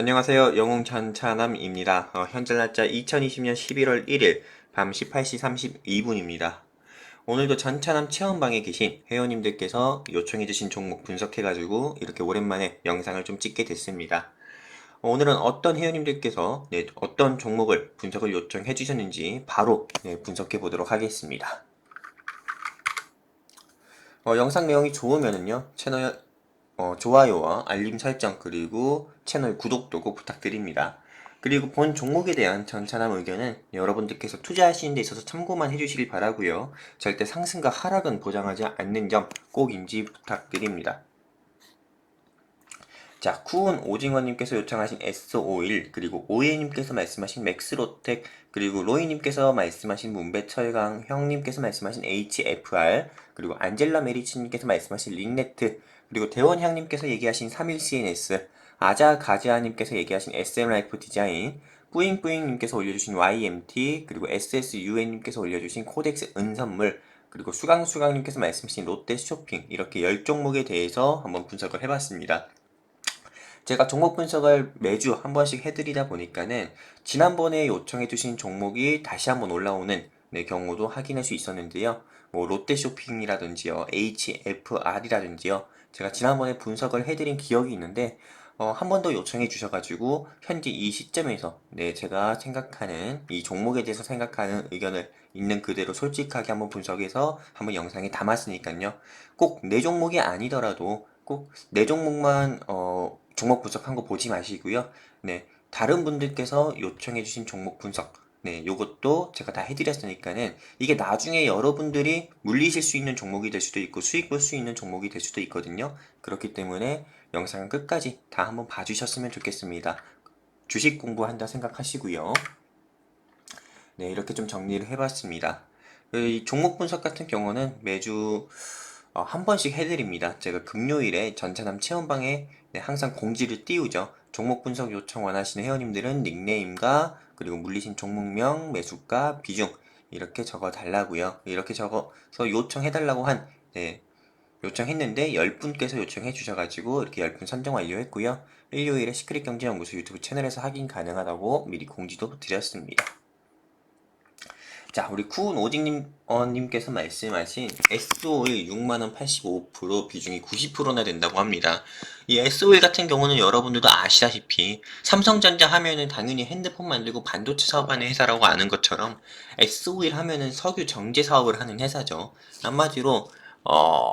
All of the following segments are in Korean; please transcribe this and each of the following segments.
안녕하세요. 영웅 전차남입니다. 어, 현재 날짜 2020년 11월 1일 밤 18시 32분입니다. 오늘도 전차남 체험방에 계신 회원님들께서 요청해주신 종목 분석해가지고 이렇게 오랜만에 영상을 좀 찍게 됐습니다. 어, 오늘은 어떤 회원님들께서 네, 어떤 종목을 분석을 요청해 주셨는지 바로 네, 분석해 보도록 하겠습니다. 어, 영상 내용이 좋으면은요 채널 어, 좋아요와 알림 설정 그리고 채널 구독도 꼭 부탁드립니다. 그리고 본 종목에 대한 전차남 의견은 여러분들께서 투자하시는 데 있어서 참고만 해주시길 바라고요. 절대 상승과 하락은 보장하지 않는 점 꼭 인지 부탁드립니다. 자, 쿠온 오징어님께서 요청하신 S51 그리고 오예님께서 말씀하신 맥스로텍 그리고 로이님께서 말씀하신 문배철강 형님께서 말씀하신 HFR 그리고 안젤라 메리치님께서 말씀하신 링네트 그리고 대원향님께서 얘기하신 31CNS 아자 가지아님께서 얘기하신 SM라이프 디자인 뿌잉뿌잉님께서 올려주신 YMT 그리고 SSUN님께서 올려주신 코덱스 은선물 그리고 수강수강님께서 말씀하신 롯데 쇼핑 이렇게 10종목에 대해서 한번 분석을 해봤습니다. 제가 종목 분석을 매주 한 번씩 해드리다 보니까는 지난번에 요청해주신 종목이 다시 한번 올라오는 네, 경우도 확인할 수 있었는데요. 뭐 롯데쇼핑이라든지요, HFR이라든지요. 제가 지난번에 분석을 해드린 기억이 있는데 어, 한 번 더 요청해 주셔가지고 현재 이 시점에서 네 제가 생각하는 이 종목에 대해서 생각하는 의견을 있는 그대로 솔직하게 한번 분석해서 한번 영상에 담았으니까요. 꼭 내 종목이 아니더라도 꼭 내 종목만 어, 종목 분석한 거 보지 마시고요. 네, 다른 분들께서 요청해 주신 종목 분석, 네, 요것도 제가 다 해드렸으니까는 이게 나중에 여러분들이 물리실 수 있는 종목이 될 수도 있고 수익 볼 수 있는 종목이 될 수도 있거든요. 그렇기 때문에 영상 끝까지 다 한번 봐주셨으면 좋겠습니다. 주식 공부한다 생각하시고요. 네, 이렇게 좀 정리를 해봤습니다. 이 종목 분석 같은 경우는 매주 어, 한 번씩 해드립니다. 제가 금요일에 전차남 체험방에 네, 항상 공지를 띄우죠. 종목 분석 요청 원하시는 회원님들은 닉네임과 그리고 물리신 종목명, 매수가, 비중 이렇게 적어 달라고요. 이렇게 적어서 요청해 달라고 한 네, 요청했는데 10분께서 요청해 주셔가지고 이렇게 10분 선정 완료했고요. 일요일에 시크릿 경제연구소 유튜브 채널에서 확인 가능하다고 미리 공지도 드렸습니다. 자, 우리 쿠운 오직님, 어, 님께서 말씀하신 SO일 6만원 85% 비중이 90%나 된다고 합니다. 이 SO일 같은 경우는 여러분들도 아시다시피 삼성전자 하면은 당연히 핸드폰 만들고 반도체 사업하는 회사라고 아는 것처럼 SO일 하면은 석유 정제 사업을 하는 회사죠. 한마디로, 어,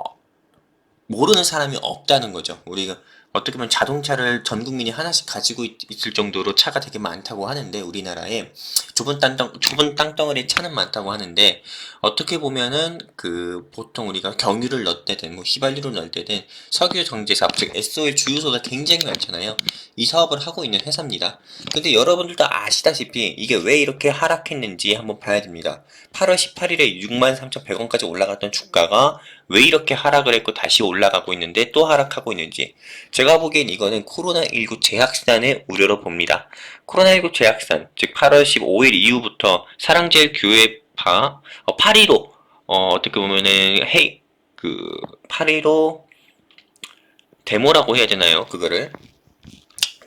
모르는 사람이 없다는 거죠. 우리가 어떻게 보면 자동차를 전 국민이 하나씩 가지고 있, 을 정도로 차가 되게 많다고 하는데 우리나라에 좁은 땅덩 좁은 땅덩어리 차는 많다고 하는데 어떻게 보면은 그 보통 우리가 경유를 넣을 때든 뭐 휘발유를 넣을 때든 석유 정제 사업 즉 SOL 주유소가 굉장히 많잖아요. 이 사업을 하고 있는 회사입니다. 근데 여러분들도 아시다시피 이게 왜 이렇게 하락했는지 한번 봐야 됩니다. 8월 18일에 63,100원까지 올라갔던 주가가 왜 이렇게 하락을 했고 다시 올라가고 있는데 또 하락하고 있는지 제가 보기엔 이거는 코로나19 재확산의 우려로 봅니다. 코로나19 재확산 즉 8월 15일 이후부터 사랑제일 교회 파 어, 8.15 어, 어떻게 보면은 헤이 그 8.15 데모라고 해야 되나요? 그거를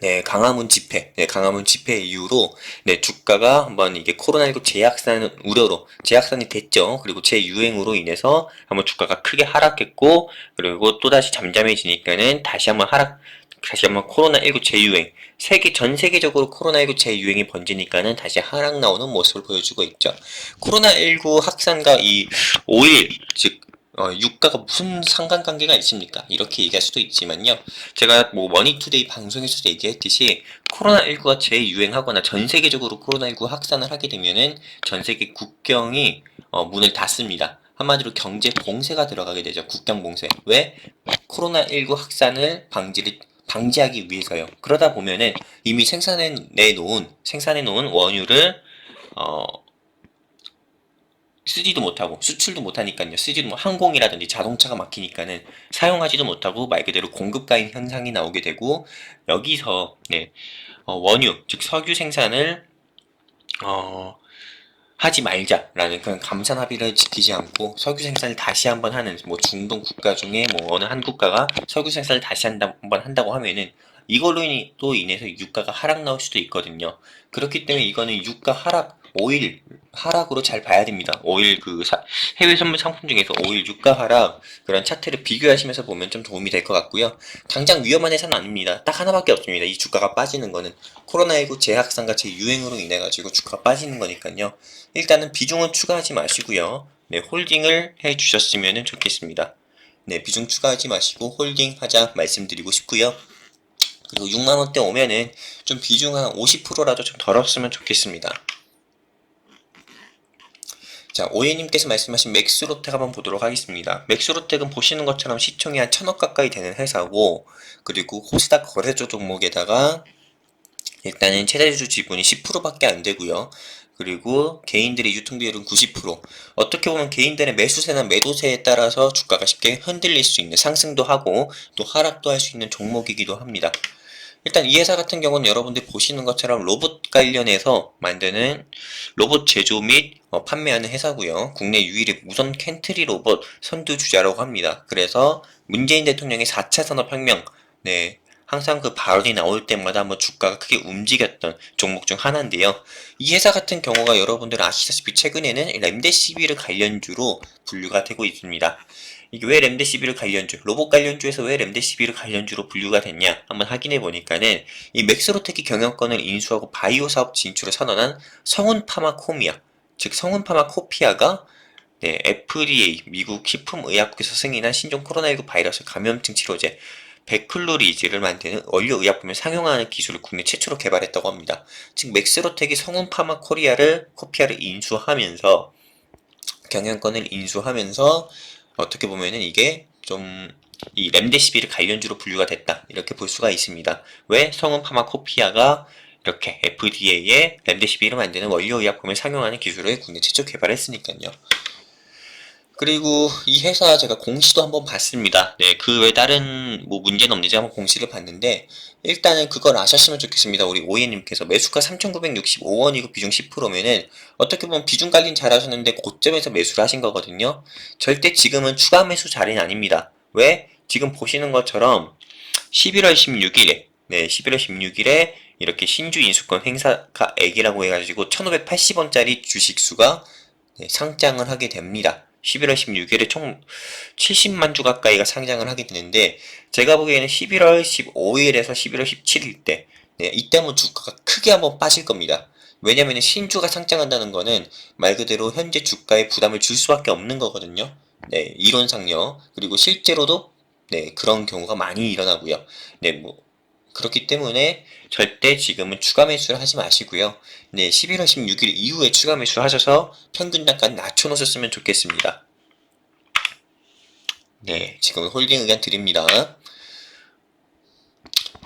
네, 강화문 집회, 네, 강화문 집회 이후로, 네, 주가가 한번 이게 코로나19 재확산 우려로, 재확산이 됐죠. 그리고 재유행으로 인해서 한번 주가가 크게 하락했고, 그리고 또다시 잠잠해지니까는 다시 한번 하락, 다시 한번 코로나19 재유행, 세계, 전 세계적으로 코로나19 재유행이 번지니까는 다시 하락 나오는 모습을 보여주고 있죠. 코로나19 확산과 이 5일, 즉, 어, 유가가 무슨 상관관계가 있습니까? 이렇게 얘기할 수도 있지만요. 제가 뭐 머니투데이 방송에서도 얘기했듯이 코로나19가 재유행하거나 전 세계적으로 코로나19 확산을 하게 되면은 전 세계 국경이 어, 문을 닫습니다. 한마디로 경제 봉쇄가 들어가게 되죠. 국경 봉쇄. 왜? 코로나19 확산을 방지를 방지하기 위해서요. 그러다 보면은 이미 생산해 놓은 생산해 놓은 원유를 어 쓰지도 못하고 수출도 못하니까요. 쓰지도 못 항공이라든지 자동차가 막히니까는 사용하지도 못하고 말 그대로 공급가인 현상이 나오게 되고 여기서 네, 어, 원유 즉 석유 생산을 어, 하지 말자라는 그런 감산 합의를 지키지 않고 석유 생산을 다시 한번 하는 뭐 중동 국가 중에 뭐 어느 한 국가가 석유 생산을 다시 한번 한다고 하면은 이걸로 또 인해서 유가가 하락 나올 수도 있거든요. 그렇기 때문에 이거는 유가 하락, 오일 하락으로 잘 봐야 됩니다. 오일 그 사- 해외 선물 상품 중에서 오일 유가 하락 그런 차트를 비교하시면서 보면 좀 도움이 될 것 같고요. 당장 위험한 회사는 아닙니다. 딱 하나밖에 없습니다. 이 주가가 빠지는 거는 코로나19 재확산과 재유행으로 인해 가지고 주가가 빠지는 거니까요. 일단은 비중은 추가하지 마시고요. 네, 홀딩을 해 주셨으면 좋겠습니다. 네, 비중 추가하지 마시고 홀딩 하자 말씀드리고 싶고요. 그리고 6만 원대 오면은 좀 비중 한 50%라도 좀 덜었으면 좋겠습니다. 자, 오예님께서 말씀하신 맥스로텍 한번 보도록 하겠습니다. 맥스로텍은 보시는 것처럼 시총이 한 천억 가까이 되는 회사고, 그리고 코스닥 거래소 종목에다가 일단은 최대주 지분이 10%밖에 안 되고요. 그리고 개인들의 유통 비율은 90%. 어떻게 보면 개인들의 매수세나 매도세에 따라서 주가가 쉽게 흔들릴 수 있는 상승도 하고 또 하락도 할 수 있는 종목이기도 합니다. 일단 이 회사 같은 경우는 여러분들 보시는 것처럼 로봇 관련해서 만드는 로봇 제조 및 어, 판매하는 회사고요. 국내 유일의 무선 캔트리 로봇 선두 주자라고 합니다. 그래서 문재인 대통령의 4차 산업혁명, 네, 항상 그 발언이 나올 때마다 한번 주가가 크게 움직였던 종목 중 하나인데요. 이 회사 같은 경우가 여러분들 아시다시피 최근에는 램데시비르 관련주로 분류가 되고 있습니다. 이게 왜 램데시비르 관련주, 로봇 관련주에서 왜 램데시비르 관련주로 분류가 됐냐 한번 확인해 보니까는 이 맥스로텍이 경영권을 인수하고 바이오 사업 진출을 선언한 성운 파마코미아, 즉 성운 파마코피아가 네, FDA 미국 식품의약국에서 승인한 신종 코로나19 바이러스 감염증 치료제 베클로리즈를 만드는 원료 의약품을 상용화하는 기술을 국내 최초로 개발했다고 합니다. 즉 맥스로텍이 성운 파마 코리아를 코피아를 인수하면서 경영권을 인수하면서 어떻게 보면은 이게 좀 이 램데시비르 관련주로 분류가 됐다 이렇게 볼 수가 있습니다. 왜 성운 파마코피아가 이렇게 FDA에 램데시비르 만드는 원료 의약품을 상용하는 기술을 국내 최초 개발했으니까요. 그리고 이 회사 제가 공시도 한번 봤습니다. 네, 그 외 다른 뭐 문제는 없는지 한번 공시를 봤는데 일단은 그걸 아셨으면 좋겠습니다. 우리 오예님께서 매수가 3,965원이고 비중 10%면은 어떻게 보면 비중 관리 잘하셨는데 고점에서 매수를 하신 거거든요. 절대 지금은 추가 매수 자리는 아닙니다. 왜? 지금 보시는 것처럼 11월 16일에 네, 11월 16일에 이렇게 신주 인수권 행사액이라고 해가지고 1,580원짜리 주식수가 네, 상장을 하게 됩니다. 11월 16일에 총 70만 주 가까이가 상장을 하게 되는데 제가 보기에는 11월 15일에서 11월 17일 때 네, 이때 한번 주가가 크게 한번 빠질 겁니다. 왜냐면 신주가 상장한다는 거는 말 그대로 현재 주가에 부담을 줄 수밖에 없는 거거든요. 네, 이론상요. 그리고 실제로도 네, 그런 경우가 많이 일어나고요. 네, 뭐 그렇기 때문에 절대 지금은 추가 매수를 하지 마시고요. 네, 11월 16일 이후에 추가 매수 하셔서 평균 단가 낮춰놓으셨으면 좋겠습니다. 네, 지금은 홀딩 의견 드립니다.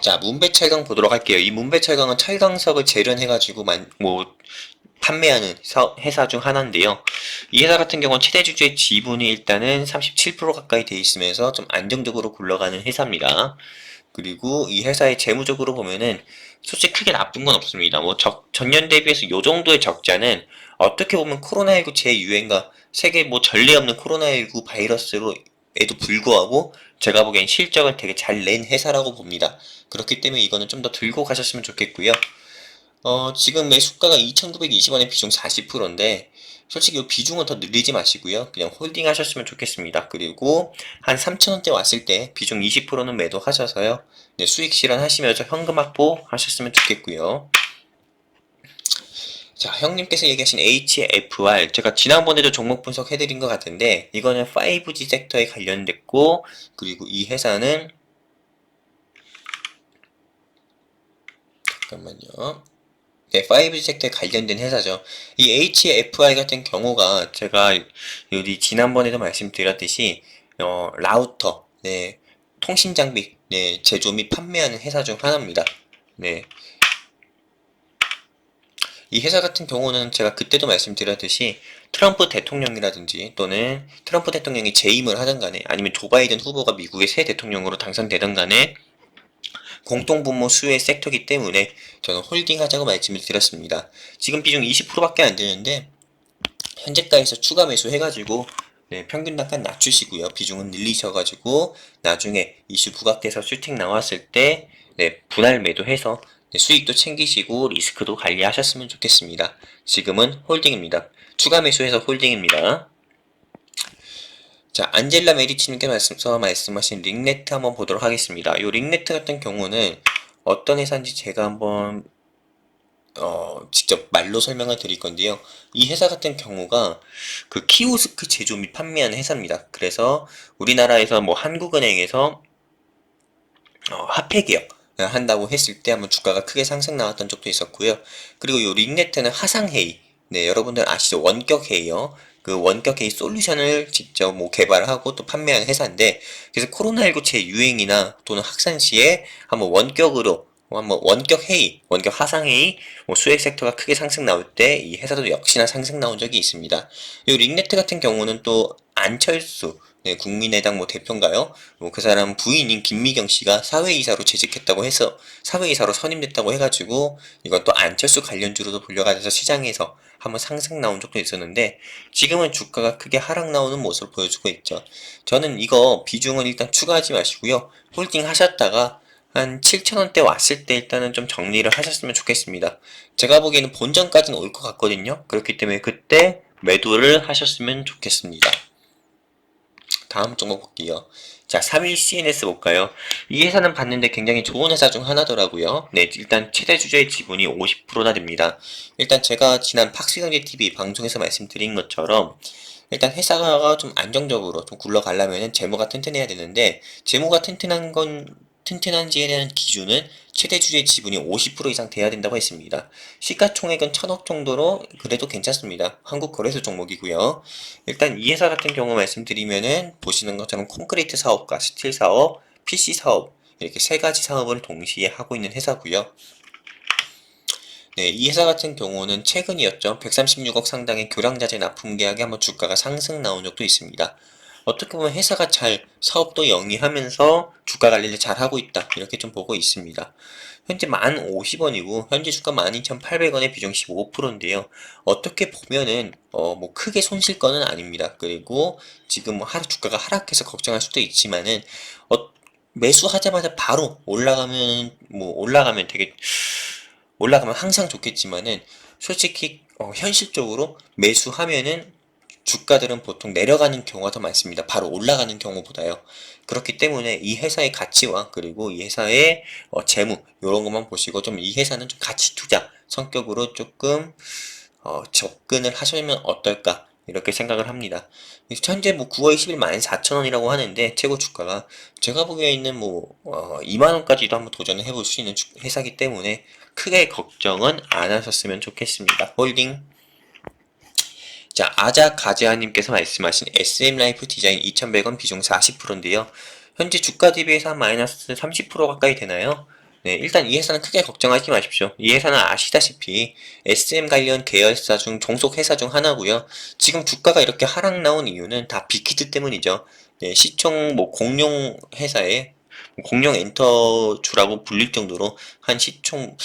자, 문배 철강 보도록 할게요. 이 문배 철강은 철강석을 재련해가지고 만, 뭐, 판매하는 사- 회사 중 하나인데요. 이 회사 같은 경우는 최대 주주의 지분이 일단은 37% 가까이 돼 있으면서 좀 안정적으로 굴러가는 회사입니다. 그리고 이 회사의 재무적으로 보면은 솔직히 크게 나쁜 건 없습니다. 뭐 적, 전년 대비해서 요 정도의 적자는 어떻게 보면 코로나19 재유행과 세계 뭐 전례 없는 코로나19 바이러스로 에도 불구하고 제가 보기엔 실적을 되게 잘 낸 회사라고 봅니다. 그렇기 때문에 이거는 좀 더 들고 가셨으면 좋겠고요. 어, 지금 매수가가 2,920원의 비중 40%인데 솔직히 이 비중은 더 늘리지 마시고요. 그냥 홀딩 하셨으면 좋겠습니다. 그리고 한 3,000원대 왔을 때 비중 20%는 매도하셔서요. 네, 수익 실현하시면서 현금 확보 하셨으면 좋겠고요. 자, 형님께서 얘기하신 HFR 제가 지난번에도 종목 분석해드린 것 같은데 이거는 5G 섹터에 관련됐고 그리고 이 회사는 잠깐만요. 네, 5G 섹터에 관련된 회사죠. 이 HFI 같은 경우가 제가 여기 지난번에도 말씀드렸듯이 어, 라우터, 네, 통신 장비, 네, 제조 및 판매하는 회사 중 하나입니다. 네. 이 회사 같은 경우는 제가 그때도 말씀드렸듯이 트럼프 대통령이라든지 또는 트럼프 대통령이 재임을 하든 간에 아니면 조 바이든 후보가 미국의 새 대통령으로 당선되든 간에 공동분모 수혜 섹터이기 때문에 저는 홀딩하자고 말씀을 드렸습니다. 지금 비중 20%밖에 안 되는데 현재가에서 추가 매수 해가지고 네, 평균 단가 낮추시고요. 비중은 늘리셔가지고 나중에 이슈 부각돼서 슈팅 나왔을 때 네, 분할 매도해서 네, 수익도 챙기시고 리스크도 관리하셨으면 좋겠습니다. 지금은 홀딩입니다. 추가 매수해서 홀딩입니다. 자, 안젤라 메리치님께 말씀서 말씀하신 링네트 한번 보도록 하겠습니다. 이 링네트 같은 경우는 어떤 회사인지 제가 한번 어, 직접 말로 설명을 드릴 건데요. 이 회사 같은 경우가 그 키오스크 제조 및 판매하는 회사입니다. 그래서 우리나라에서 뭐 한국은행에서 어, 화폐 개혁 한다고 했을 때 한번 주가가 크게 상승 나왔던 적도 있었고요. 그리고 이 링네트는 화상회의. 네, 여러분들 아시죠? 원격회의요. 그 원격 회의 솔루션을 직접 뭐 개발하고 또 판매하는 회사인데, 그래서 코로나19 재유행이나 또는 확산 시에 한번 원격으로 한번 원격 회의, 원격 화상 회의, 뭐 수액 섹터가 크게 상승 나올 때 이 회사도 역시나 상승 나온 적이 있습니다. 이 링네트 같은 경우는 또 안철수 네, 국민의당 뭐 대표인가요? 뭐 그 사람 부인인 김미경 씨가 사회이사로 재직했다고 해서 사회이사로 선임됐다고 해가지고 이건 또 안철수 관련주로도 불려가서 시장에서 한번 상승 나온 적도 있었는데 지금은 주가가 크게 하락 나오는 모습을 보여주고 있죠. 저는 이거 비중은 일단 추가하지 마시고요. 홀딩 하셨다가 한 7,000원대 왔을 때 일단은 좀 정리를 하셨으면 좋겠습니다. 제가 보기에는 본전까지는 올 것 같거든요. 그렇기 때문에 그때 매도를 하셨으면 좋겠습니다. 다음 종목 볼게요. 자, 3일 CNS 볼까요? 이 회사는 봤는데 굉장히 좋은 회사 중 하나더라고요. 네, 일단 최대 주주의 지분이 50%나 됩니다. 일단 제가 지난 팍스경제 TV 방송에서 말씀드린 것처럼 일단 회사가 좀 안정적으로 좀 굴러가려면 재무가 튼튼해야 되는데 재무가 튼튼한 건 튼튼한지에 대한 기준은 최대 주주의 지분이 50% 이상 돼야 된다고 했습니다. 시가총액은 천억 정도로 그래도 괜찮습니다. 한국 거래소 종목이고요. 일단 이 회사 같은 경우 말씀드리면은 보시는 것처럼 콘크리트 사업과 스틸 사업, PC 사업 이렇게 세 가지 사업을 동시에 하고 있는 회사고요. 네, 이 회사 같은 경우는 최근이었죠. 136억 상당의 교량자재 납품 계약에 한번 주가가 상승 나온 적도 있습니다. 어떻게 보면 회사가 잘 사업도 영위하면서 주가 관리를 잘 하고 있다 이렇게 좀 보고 있습니다. 현재 1,050원이고 현재 주가 12,800원의 비중 15%인데요. 어떻게 보면은 어 뭐 크게 손실 거는 아닙니다. 그리고 지금 뭐 하루 주가가 하락해서 걱정할 수도 있지만은 어 매수하자마자 바로 올라가면 뭐 올라가면 되게 올라가면 항상 좋겠지만은 솔직히 어 현실적으로 매수하면은 주가들은 보통 내려가는 경우가 더 많습니다. 바로 올라가는 경우보다요. 그렇기 때문에 이 회사의 가치와 그리고 이 회사의 어, 재무 이런 것만 보시고 좀 이 회사는 좀 가치 투자 성격으로 조금 어, 접근을 하시면 어떨까 이렇게 생각을 합니다. 현재 뭐 9월 10일 14,000원이라고 하는데 최고 주가가 제가 보기에는 뭐 어, 2만 원까지도 한번 도전을 해볼 수 있는 회사기 때문에 크게 걱정은 안 하셨으면 좋겠습니다. 홀딩 자, 아자 가재아님께서 말씀하신 SM라이프 디자인 2,100원 비중 40%인데요. 현재 주가 대비해서 한 마이너스 30% 가까이 되나요? 네, 일단 이 회사는 크게 걱정하지 마십시오. 이 회사는 아시다시피 SM 관련 계열사 중 종속 회사 중 하나고요. 지금 주가가 이렇게 하락 나온 이유는 다 빅히트 때문이죠. 네, 시총 뭐 공룡 회사에 공룡 엔터주라고 불릴 정도로 한 시총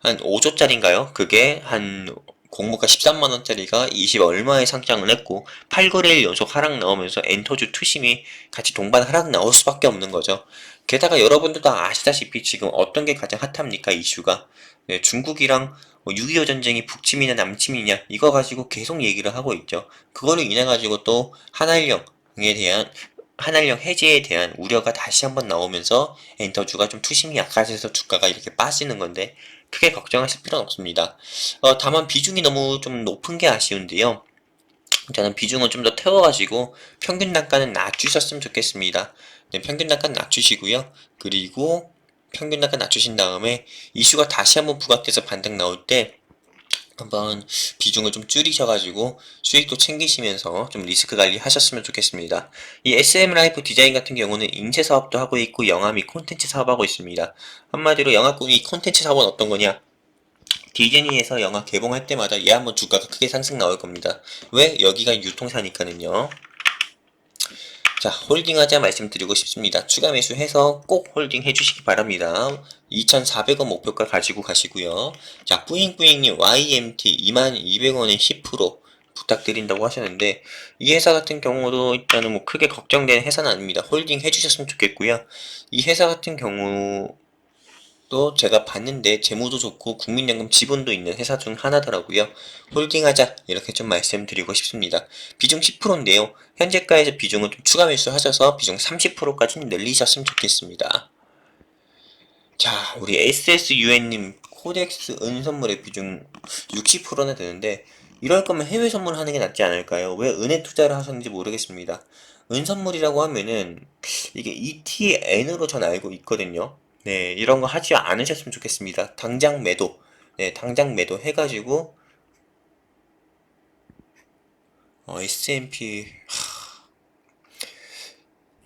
한 5조짜리인가요? 그게 한 공모가 13만원짜리가 20 얼마에 상장을 했고 8거래일 연속 하락 나오면서 엔터주 투심이 같이 동반 하락 나올 수밖에 없는 거죠. 게다가 여러분들도 아시다시피 지금 어떤 게 가장 핫합니까 이슈가 네, 중국이랑 6.25뭐 전쟁이 북침이냐 남침이냐 이거 가지고 계속 얘기를 하고 있죠. 그거를 인해 가지고 또 한일령에 대한 한일령 해제에 대한 우려가 다시 한번 나오면서 엔터주가 좀 투심이 약해져서 주가가 이렇게 빠지는 건데 크게 걱정하실 필요는 없습니다. 어, 다만 비중이 너무 좀 높은 게 아쉬운데요. 저는 비중을 좀 더 태워가지고 평균 단가는 낮추셨으면 좋겠습니다. 네, 평균 단가는 낮추시고요. 그리고 평균 단가 낮추신 다음에 이슈가 다시 한번 부각돼서 반등 나올 때 한번 비중을 좀 줄이셔가지고 수익도 챙기시면서 좀 리스크 관리 하셨으면 좋겠습니다. 이 SM 라이프 디자인 같은 경우는 인쇄 사업도 하고 있고 영화 및 콘텐츠 사업하고 있습니다. 한마디로 영화꾼이 콘텐츠 사업은 어떤 거냐? 디즈니에서 영화 개봉할 때마다 얘 한번 주가가 크게 상승 나올 겁니다. 왜? 여기가 유통사니까는요. 자, 홀딩하자 말씀드리고 싶습니다. 추가 매수해서 꼭 홀딩 해주시기 바랍니다. 2,400원 목표가 가지고 가시고요. 자, 뿌잉뿌잉님 YMT 22,200원에 10%, 부탁드린다고 하셨는데 이 회사 같은 경우도 일단은 뭐 크게 걱정되는 회사는 아닙니다. 홀딩 해주셨으면 좋겠고요. 이 회사 같은 경우 도 제가 봤는데 재무도 좋고 국민연금 지분도 있는 회사 중 하나더라고요. 홀딩하자 이렇게 좀 말씀드리고 싶습니다. 비중 10%인데요. 현재가에서 비중을 좀 추가 매수하셔서 비중 30%까지 늘리셨으면 좋겠습니다. 자, 우리 SSUN님 코덱스 은 선물의 비중 60%나 되는데 이럴 거면 해외 선물 하는 게 낫지 않을까요? 왜 은에 투자를 하셨는지 모르겠습니다. 은 선물이라고 하면은 이게 ETN으로 전 알고 있거든요. 네, 이런 거 하지 않으셨으면 좋겠습니다. 당장 매도, 네, 당장 매도 해가지고 어, S&P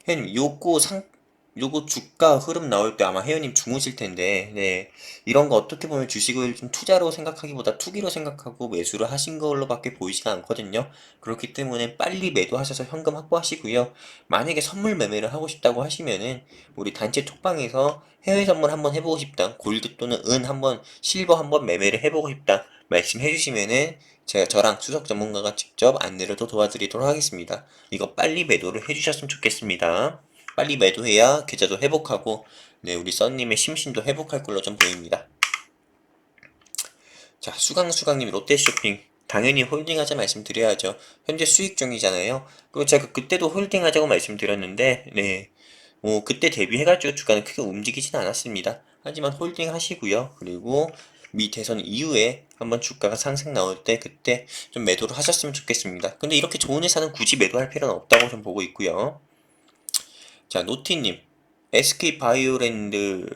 혜님 요거 상 요거 주가 흐름 나올 때 아마 혜연님 주무실 텐데 네. 이런 거 어떻게 보면 주식을 좀 투자로 생각하기보다 투기로 생각하고 매수를 하신 걸로밖에 보이지가 않거든요. 그렇기 때문에 빨리 매도하셔서 현금 확보하시고요. 만약에 선물 매매를 하고 싶다고 하시면은 우리 단체 톡방에서 해외 선물 한번 해보고 싶다 골드 또는 은 한번 실버 한번 매매를 해보고 싶다 말씀해 주시면은 제가 저랑 수석 전문가가 직접 안내를 또 도와드리도록 하겠습니다. 이거 빨리 매도를 해주셨으면 좋겠습니다 빨리 매도해야 계좌도 회복하고 네 우리 써님의 심신도 회복할 걸로 좀 보입니다. 자 수강수강님 롯데쇼핑 당연히 홀딩하자 말씀드려야죠. 현재 수익 중이잖아요. 그리고 제가 그때도 홀딩하자고 말씀드렸는데 네. 뭐 그때 대비해가지고 주가는 크게 움직이진 않았습니다. 하지만 홀딩 하시고요. 그리고 미 대선 이후에 한번 주가가 상승 나올 때 그때 좀 매도를 하셨으면 좋겠습니다. 근데 이렇게 좋은 회사는 굳이 매도할 필요는 없다고 좀 보고 있고요. 자, 노티님. SK 바이오랜드.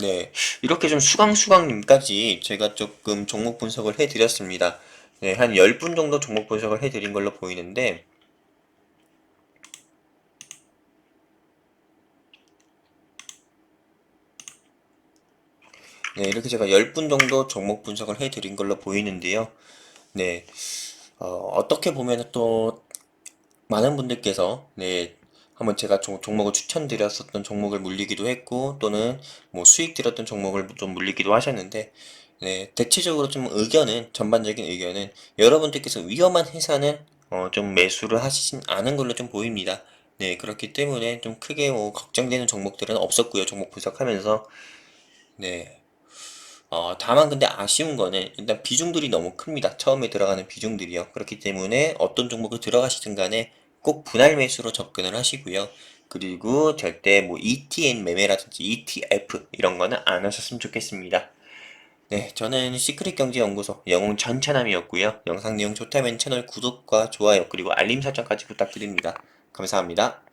네. 이렇게 좀 수강수강님까지 제가 조금 종목 분석을 해드렸습니다. 네, 한 10분 정도 종목 분석을 해드린 걸로 보이는데, 네, 이렇게 제가 10분 정도 종목 분석을 해드린 걸로 보이는데요. 네, 어, 떻게 보면 또 많은 분들께서 네, 한번 제가 종, 목을 추천드렸었던 종목을 물리기도 했고 또는 뭐 수익 들었던 종목을 좀 물리기도 하셨는데 네, 대체적으로 좀 의견은 전반적인 의견은 여러분들께서 위험한 회사는 어, 좀 매수를 하시진 않은 걸로 좀 보입니다. 네, 그렇기 때문에 좀 크게 뭐 걱정되는 종목들은 없었고요. 종목 분석하면서 네, 어, 다만 근데 아쉬운 거는 일단 비중들이 너무 큽니다. 처음에 들어가는 비중들이요. 그렇기 때문에 어떤 종목을 들어가시든 간에 꼭 분할 매수로 접근을 하시고요. 그리고 절대 뭐 ETN 매매라든지 ETF 이런 거는 안 하셨으면 좋겠습니다. 네, 저는 시크릿 경제 연구소 영웅 전차남이었고요. 영상 내용 좋다면 채널 구독과 좋아요 그리고 알림 설정까지 부탁드립니다. 감사합니다.